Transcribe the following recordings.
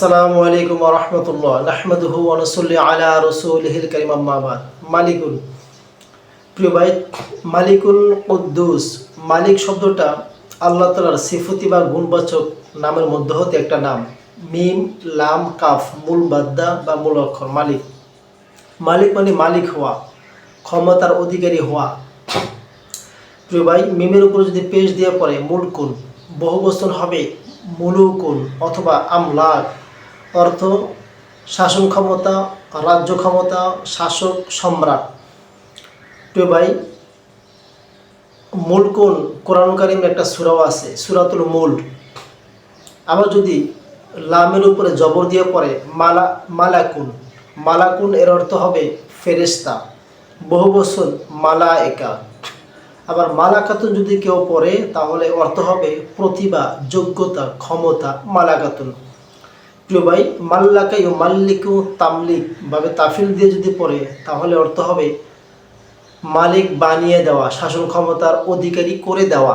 আসসালামু আলাইকুম রহমতুল্লাহ। নাহমাদুহু ওয়ানসল্লি আলা রসুলহিল করিম আম্মাবাদ মালিকুল। প্রিয় ভাই, মালিকুল কুদ্দুস। মালিক শব্দটা আল্লাহ তালার সিফতি বা গুণবাচক নামের মধ্যে হতে একটা নাম। মিম, লাম, কাফ, মূল বাদ্দা বা মূল অক্ষর মালিক। মালিক মানে মালিক হওয়া, ক্ষমতার অধিকারী হওয়া। প্রিয় ভাই, মিমের উপরে যদি পেশ দিয়ে পড়ে মুলকুন বহু বচন হবে মুলুকুন অথবা আমলাক। অর্থ, শাসন ক্ষমতা, রাজ্য ক্ষমতা, শাসক সম্রাট। প্রিয় ভাই মুলকুন কোরআন কারিমের একটা সুরাও আছে, সুরাতুল মুল। আবার যদি লামের উপরে জবর দিয়ে পড়ে, মালা, মালাকুন। মালাকুন এর অর্থ হবে ফেরেস্তা বহু বছর মালা একা আবার মালাকাতুন যদি কেউ পড়ে, তাহলে অর্থ হবে প্রতিভা, যোগ্যতা, ক্ষমতা, মালাকাতুন। ভাই মাল্লাকা ইউ মাল্লিকু তামলিক ভাবে তাফিল দিয়ে যদি পড়ে, তাহলে অর্থ হবে মালিক বানিয়ে দেওয়া, শাসন ক্ষমতার অধিকারী করে দেওয়া।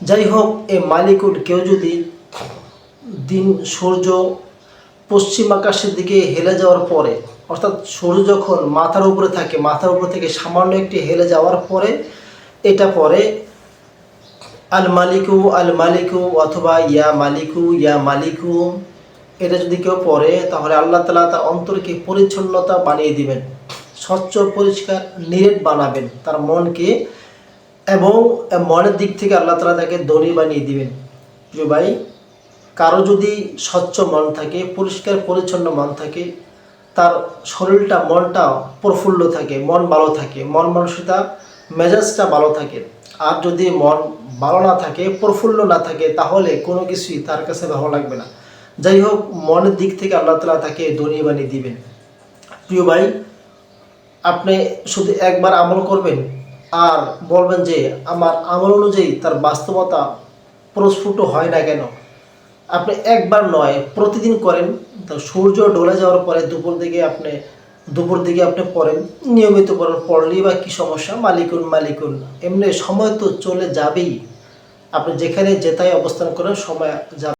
যাই হোক, এ মালিকুল কেউ যদি দিন সূর্য পশ্চিম আকাশের দিকে হেলে যাওয়ার পরে, অর্থাৎ সূর্য যখন মাথার উপরে থাকে, মাথার উপর থেকে সামান্য একটি হেলে যাওয়ার পরে, এটা পরে আল মালিকু আল মালিকু অথবা ইয়া মালিকু ইয়া মালিকু। এটা যদি কেউ পড়ে, তাহলে আল্লাহ তালা তার অন্তরকে পরিচ্ছন্নতা বানিয়ে দিবেন, স্বচ্ছ, পরিষ্কার, নিরেট বানাবেন তার মনকে এবং মনের দিক থেকে আল্লাহ তালা তাকে দড়ি বানিয়ে দিবেন। প্রিয় ভাই, কারও যদি স্বচ্ছ মন থাকে, পরিষ্কার, পরিচ্ছন্ন মন থাকে, তার শরীরটা মনটা প্রফুল্ল থাকে, মন ভালো থাকে, মন মানসিকতা, মেজাজটা ভালো থাকে। আর যদি মন ভালো না থাকে, প্রফুল্ল না থাকে, তাহলে কোনো কিছুই তার কাছে ভালো লাগবে না। যাই হোক, মনের দিক থেকে আল্লাহ তালা তাকে ধনী বানিয়ে দিবেন। প্রিয় ভাই, আপনি শুধু একবার আমল করবেন আর বলবেন যে, আমার আমল অনুযায়ী তার বাস্তবতা প্রস্ফুট হয় না কেন? আপনি একবার নয়, প্রতিদিন করেন। তো সূর্য ডলে যাওয়ার পরে দুপুর দিকে আপনি দুপুর দিকে আপনি পড়েন, নিয়মিত পড়েন পড়লেই বা কী সমস্যা? মালিকুন মালিকুন। এমনি সময় তো চলে যাবেই। আপনি যেখানে যেতাই অবস্থান করেন, সময় যাবে।